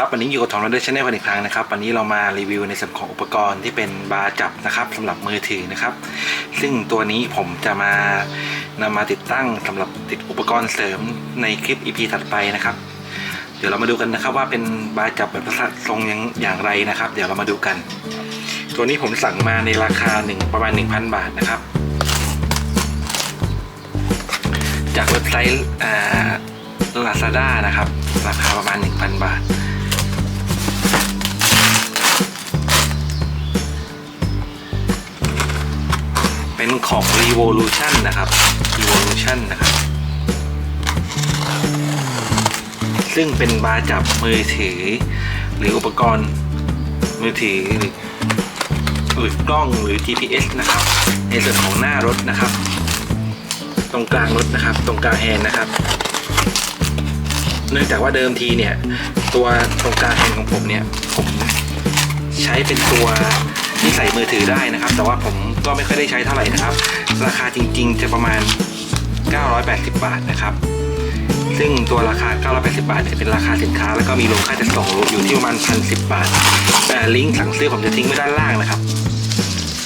ครับวันนี้อยู่กับทองรันเดอร์ชาแนลกันอีกครั้งนะครับวันนี้เรามารีวิวในส่วนของอุปกรณ์ที่เป็นบาร์จับนะครับสำหรับมือถือนะครับ ซึ่งตัวนี้ผมจะมานำมาติดตั้งสำหรับติดอุปกรณ์เสริมในคลิป EP ถัดไปนะครับ เดี๋ยวเรามาดูกันนะครับว่าเป็นบาร์จับแบบลักษณะทรงอย่างอย่างไรนะครับ เดี๋ยวเรามาดูกัน ตัวนี้ผมสั่งมาในราคาหนึ่งประมาณ 1,000 บาทนะครับ จากเว็บไซต์อ่า Lazada นะครับราคาประมาณ 1,000 บาท เป็นของ Revolution นะครับ Revolution นะครับ ซึ่งเป็นบาร์จับมือถือ หรืออุปกรณ์มือถือหรือหรือกล้องหรือ GPS นะครับ ในส่วนของหน้ารถนะครับ ตรงกลางรถนะครับ ตรงกลางแฮนด์นะครับ เนื่องจากว่าเดิมทีเนี่ย ตัวตรงกลางแฮนด์ของผมเนี่ย ผมใช้เป็นตัว ใส่มือถือได้นะครับ แต่ว่าผมก็ไม่ค่อยได้ใช้เท่าไหร่นะครับ ราคาจริงๆจะประมาณ 980 บาทนะครับ ซึ่งตัวราคา 980 บาทเนี่ยเป็นราคาสินค้า แล้วก็มีรวมค่าจัดส่งอยู่ที่ประมาณ1,010 บาทแต่ลิงก์สั่งซื้อผมจะทิ้งไว้ด้านล่างนะครับ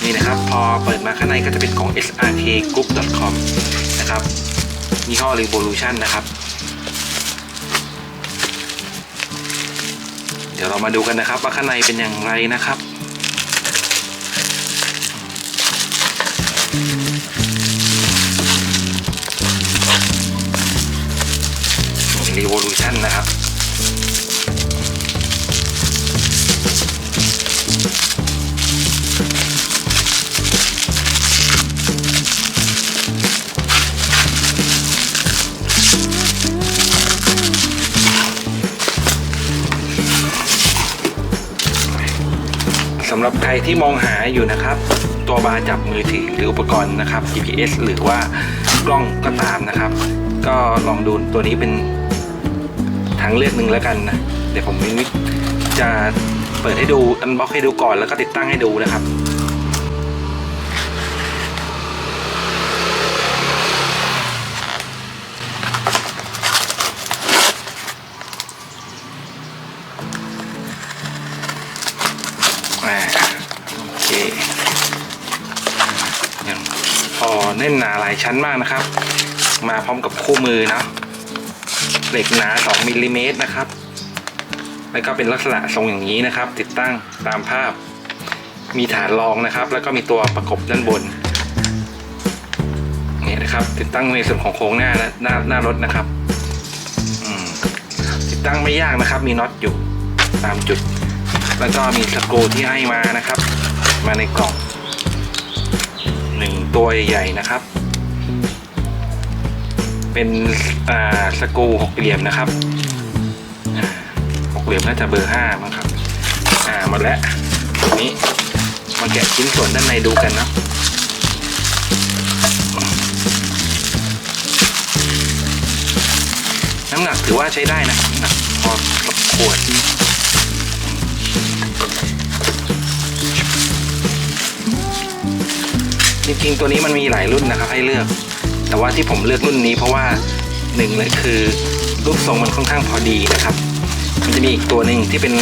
นี่นะครับ พอเปิดมาข้างในก็จะเป็นของ srkgroup.com นะครับยี่ห้อ Revolution นะครับเดี๋ยวเรามาดูกันนะครับว่าข้างในเป็นอย่างไรนะครับ Revolution นะครับสำหรับใครที่มองหาอยู่นะครับ ตัวบาร์จับมือถือหรืออุปกรณ์นะครับ GPS หรือว่ากล้องก็ตามนะครับ ก็ลองดูตัวนี้เป็น ทางเลือกหนึ่งแล้วกันนะ เดี๋ยวผมมิจะเปิดให้ดูอันบ็อกให้ดูก่อนแล้วก็ติดตั้งให้ดูนะครับโอเคยังพอแน่นหนาหลายชั้นมากนะครับ มาพร้อมกับคู่มือนะ เหล็กหนา 2มิลลิเมตรนะครับ แล้วก็เป็นลักษณะทรงอย่างนี้นะครับ ติดตั้งตามภาพ มีฐานรองนะครับ แล้วก็มีตัวประกบด้านบนเนี่ยนะครับ ติดตั้งในส่วนของโครงหน้าและหน้าหน้ารถนะครับติดตั้งไม่ยากนะครับ มีน็อตอยู่ตามจุด แล้วก็มีสกรูที่ให้มานะครับ มาในกล่องหนึ่งตัวใหญ่ๆนะครับ เป็นอ่าสกูหกเหลี่ยมนะครับหกเหลี่ยมน่าจะเบอร์ห้ามั้งครับ อ่าหมดแล้วทีนี้มาแกะชิ้นส่วนด้านในดูกันนะน้ำหนักถือว่าใช้ได้นะครับน้ำหนักพอสมควรจริงๆตัวนี้มันมีหลายรุ่นนะครับให้เลือก แต่ว่าที่ผมเลือกรุ่นนี้เพราะว่าหนึ่งเลยคือรูปทรงมันค่อนข้างพอดีนะครับ มันจะมีอีกตัวหนึ่งที่เป็น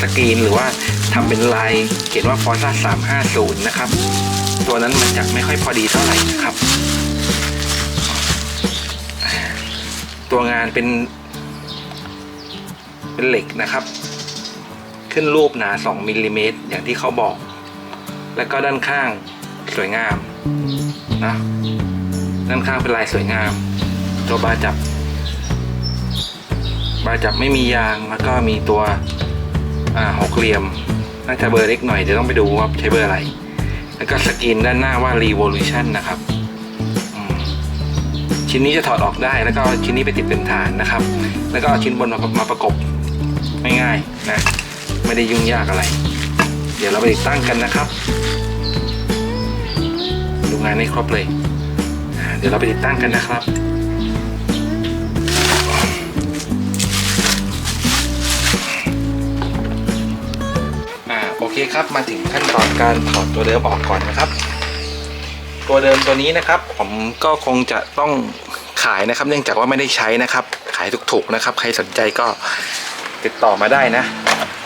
สกรีนหรือว่าทำเป็นลายเขียนว่า Forza 350 นะครับ ตัวนั้นมันจะไม่ค่อยพอดีเท่าไหร่นะครับ ตัวงานเป็น เป็นเหล็กนะครับ ขึ้นรูปหนา 2มิลลิเมตรอย่างที่เขาบอก แล้วก็ด้านข้างสวยงาม นะด้านข้างเป็นลายสวยงาม ตัวบาจับ บาจับไม่มียางแล้วก็มีตัวหกเหลี่ยม น่าจะเบอร์เล็กหน่อยเดี๋ยวต้องไปดูว่าใช้เบอร์อะไร แล้วก็สกรีนด้านหน้าว่า Revolution นะครับชิ้นนี้จะถอดออกได้แล้วก็ชิ้นนี้ไปติดเป็นฐานนะครับ แล้วก็เอาชิ้นบนมามาประกบง่ายๆนะ ไม่ได้ยุ่งยากอะไร เดี๋ยวเราไปติดตั้งกันนะครับ งานให้ครบเลย เดี๋ยวเราไปติดตั้งกันนะครับอ่าโอเคครับมาถึงขั้นตอนการถอดตัวเดิมออกก่อนนะครับ ตัวเดิมตัวนี้นะครับ ผมก็คงจะต้องขายนะครับ เนื่องจากว่าไม่ได้ใช้นะครับ ขายถูกๆนะครับ ใครสนใจก็ติดต่อมาได้นะ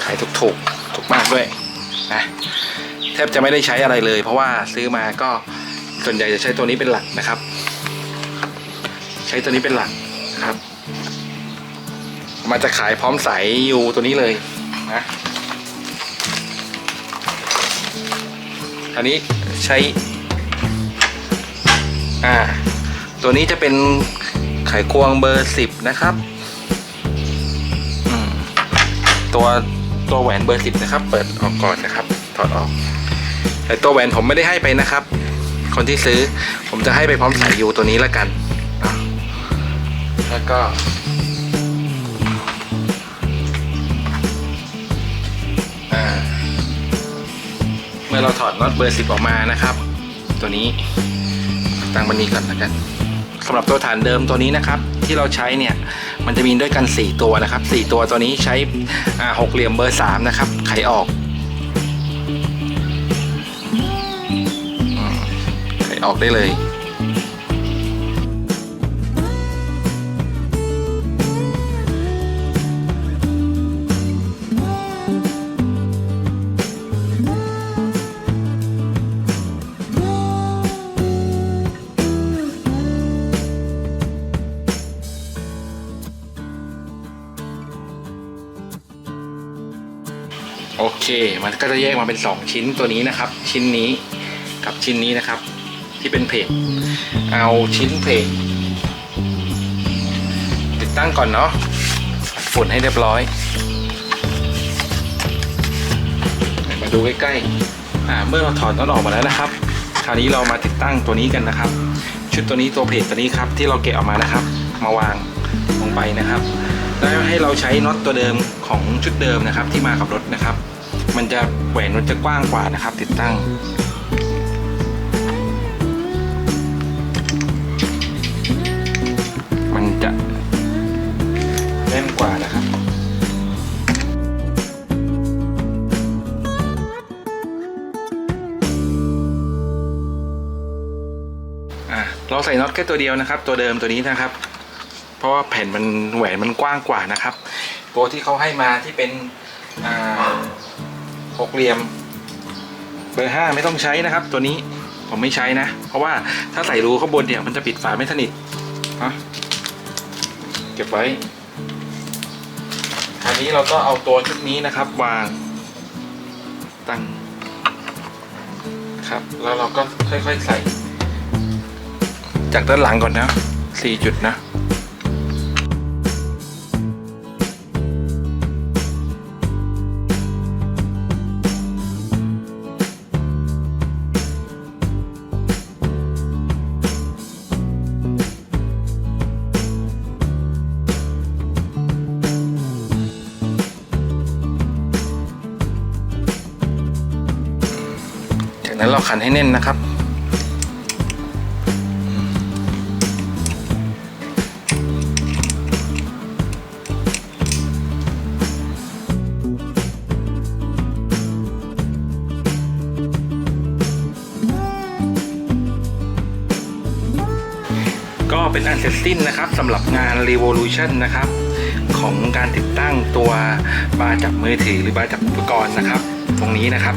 ขายถูกถูกๆถูกมากด้วยนะแทบจะไม่ได้ใช้อะไรเลย เพราะว่าซื้อมาก็ ส่วนใหญ่จะใช้ตัวนี้เป็นหลักนะครับ ใช้ตัวนี้เป็นหลักนะครับมาจะขายพร้อมสายยูตัวนี้เลยนะอันนี้ใช้ อ่า ตัวนี้จะเป็นไขควงเบอร์สิบนะครับตัวตัวแหวนเบอร์สิบนะครับ เปิดออกก่อนนะครับ ถอดออก แต่ตัวแหวนผมไม่ได้ให้ไปนะครับ คนที่ซื้อ ผมจะให้ไปพร้อมสายยูตัวนี้แล้วกัน แล้วก็ เมื่อเราถอดน็อตเบอร์สิบออกมานะครับ ตัวนี้ตั้งบันนี้ก่อนแล้วกันสำหรับตัวฐานเดิมตัวนี้นะครับ ที่เราใช้เนี่ยมันจะมีด้วยกัน 4 ตัวนะครับ 4 ตัวตัวนี้ใช้หกเหลี่ยมเบอร์3นะครับไขออก ออกได้เลยโอเค มันก็จะแยกมาเป็น 2 ชิ้นตัวนี้นะครับ ชิ้นนี้กับชิ้นนี้นะครับ ที่เป็นเพจเอาชิ้นเพจติดตั้งก่อนเนาะฝุ่นให้เรียบร้อย มาดูใกล้ๆอ่าเมื่อเราถอดน็อตออกมาแล้วนะครับ คราวนี้เรามาติดตั้งตัวนี้กันนะครับ ชุดตัวนี้ตัวเพจตัวนี้ครับที่เราเกะออกมานะครับ มาวางลงไปนะครับแล้วให้เราใช้น็อตตัวเดิมของชุดเดิมนะครับที่มากับรถนะครับ มันจะแหวนมันจะกว้างกว่านะครับ ติดตั้ง ใส่น็อตแค่ตัวเดียวนะครับ ตัวเดิมตัวนี้นะครับ เพราะว่าแผ่นมันแหวนมันกว้างกว่านะครับ ตัวที่เขาให้มาที่เป็นหกเหลี่ยม เบอร์ห้าไม่ต้องใช้นะครับ ตัวนี้ผมไม่ใช้นะ เพราะว่าถ้าใส่รูข้างบนเนี่ยมันจะปิดฝาไม่สนิทนะเก็บไว้คราวนี้เราก็เอาตัวชุดนี้นะครับ วางตั้งครับ แล้วเราก็ค่อยๆใส่ จากด้านหลังก่อนนะสี่จุดนะ จากนั้นเราขันให้แน่นนะครับ เป็นอันเสร็จสิ้นนะครับสำหรับงาน Revolution นะครับ ของการติดตั้งตัวบาร์จับมือถือหรือบาร์จับอุปกรณ์นะครับ ตรงนี้นะครับ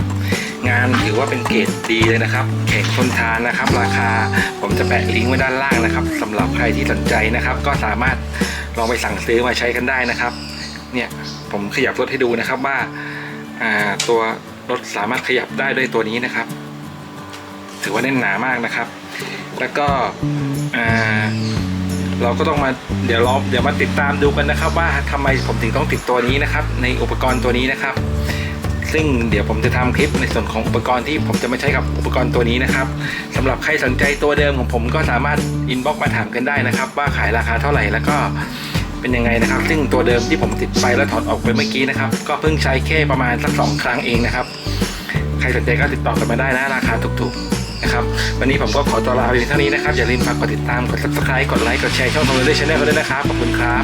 งานถือว่าเป็นเกรดดีเลยนะครับแข่งทนทานนะครับ ราคาผมจะแปะลิงก์ไว้ด้านล่างนะครับสำหรับใครที่สนใจนะครับ ก็สามารถลองไปสั่งซื้อมาใช้กันได้นะครับ เนี่ยผมขยับรถให้ดูนะครับว่าอ่าตัวรถสามารถขยับได้ด้วยตัวนี้นะครับ ถือว่าแน่นหนามากนะครับ แล้วก็ เราก็ต้องมาเดี๋ยวเราเดี๋ยวมาติดตามดูกันนะครับ ว่าทำไมผมถึงต้องติดตัวนี้นะครับ ในอุปกรณ์ตัวนี้นะครับ ซึ่งเดี๋ยวผมจะทำคลิปในส่วนของอุปกรณ์ที่ผมจะไม่ใช้กับอุปกรณ์ตัวนี้นะครับสำหรับใครสนใจตัวเดิมของผมก็สามารถอินบ็อกมาถามกันได้นะครับ ว่าขายราคาเท่าไหร่แล้วก็เป็นยังไงนะครับ ซึ่งตัวเดิมที่ผมติดไปแล้วถอดออกไปเมื่อกี้นะครับ ก็เพิ่งใช้แค่ประมาณสักสองครั้งเองนะครับ ใครสนใจก็ติดต่อกันมาได้นะราคาถูกๆ นะครับ วันนี้ผมก็ขอตัวลาไปเพียงเท่านี้นะครับ อย่าลืมฝากกดติดตาม กด subscribe กดไลค์ กดแชร์ช่องทองเลยชแนลกันด้วยนะครับ ขอบคุณครับ